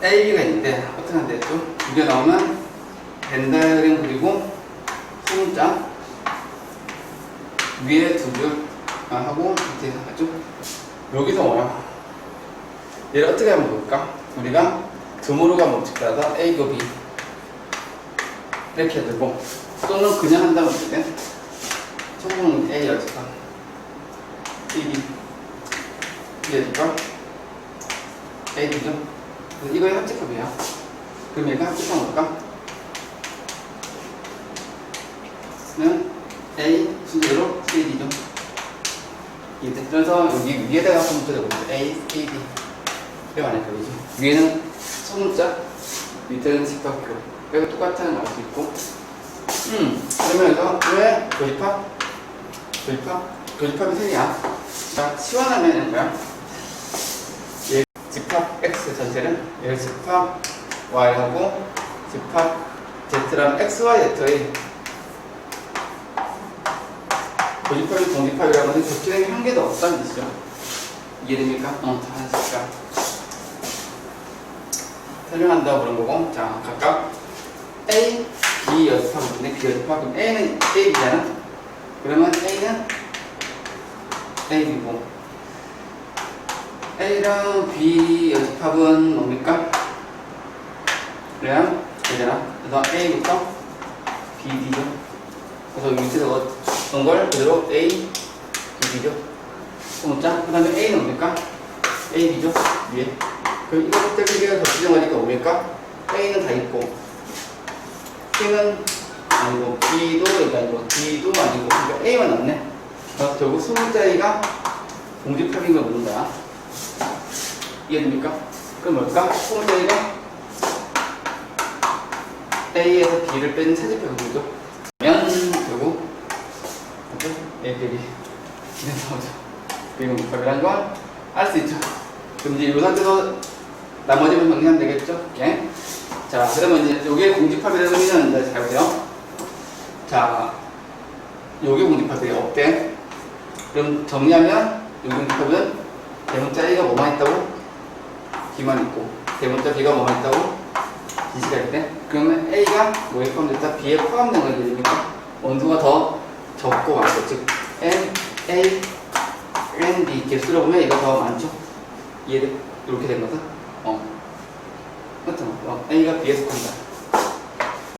A, B가 있는데 어떻게 하면 되죠? 두개 나오면 벤 다이어그램 그리고 소문자 위에 두줄 하고 밑에 하죠. 여기서 뭐야? 얘를 어떻게 하면 볼까? 우리가 드모로가 법칙 따라서 A, 고 B 이렇게 되고 또는 그냥 한다면 어떻게 돼? 총은 A 여지가 B, B 얘니까 A, B죠? 이거의 합집합이야. 그럼 얘가 합집합 뭘까? 는 A 순서대로 C, D죠. 이제 그래서 여기 위에다가 소문자 적으면 A, A, D 이렇게 많이 그리죠. 위에는 소문자, 밑에는 집합표. 그래서 똑같은 걸알수 있고. 음, 그러면서 왜 교집합? 교집합? 교집합이 셋이야. 자, 시원하면 뭐야? 얘 집합 X 전체는 얘 집합 Y하고 집합 Z랑 X, Y, Z의 고집합이 공집합이라는 것은 겹치는 게한 개도 없다는 뜻이죠. 이해됩니까? 어, 잘하셨을까? 설명한다고 그런 거고, 자, 각각 A, B 여집합인데, B 여집합. 그럼 A는 A, B잖아? 그러면 A는 A, B고, A랑 B 여집합은 뭡니까? 그래요? 되잖아. 그래서 A부터 B, D죠. 그래서 여기 밑에 넣은 걸 그대로 A, B, D죠. 소문자. 그 다음에 A는 뭡니까? A, B죠. 위에. 그럼 이거 때리기가 겹치정하니까 뭡니까? A는 다 있고, C는 아니고, B도 여기 아니고, D도 아니고, 그러니까 A만 남네. 그래서 결국 소문자 A가 공집합인 걸 거야. 이해됩니까? 그럼 뭘까? A가 A에서 B를 뺀 세제표가 뭐죠? 면 결국 맞죠? A 빼기 B는 나오죠. 그리고 집합이라는 건알 수 있죠. 그럼 이제 이 상태에서 나머지만 정리하면 되겠죠? 예. 자, 그러면 이제 요게 공집합이라는 의미는 이제 잘 보세요. 자, 요게 공집합이 없대. 그럼 정리하면 요 공집합은 대문자 A가 뭐만 있다고? B만 있고 대문자 B가 뭐만 있다고? D씨가 있대 그러면 A가 뭐에 포함됐다? B에 포함된 거는 되니까 원두가 더 적고 많고 즉 N, A, N, B 개수로 보면 얘가 더 많죠? 이해돼? 이렇게 된 거다? 어 그렇죠? A가 B에서 탄다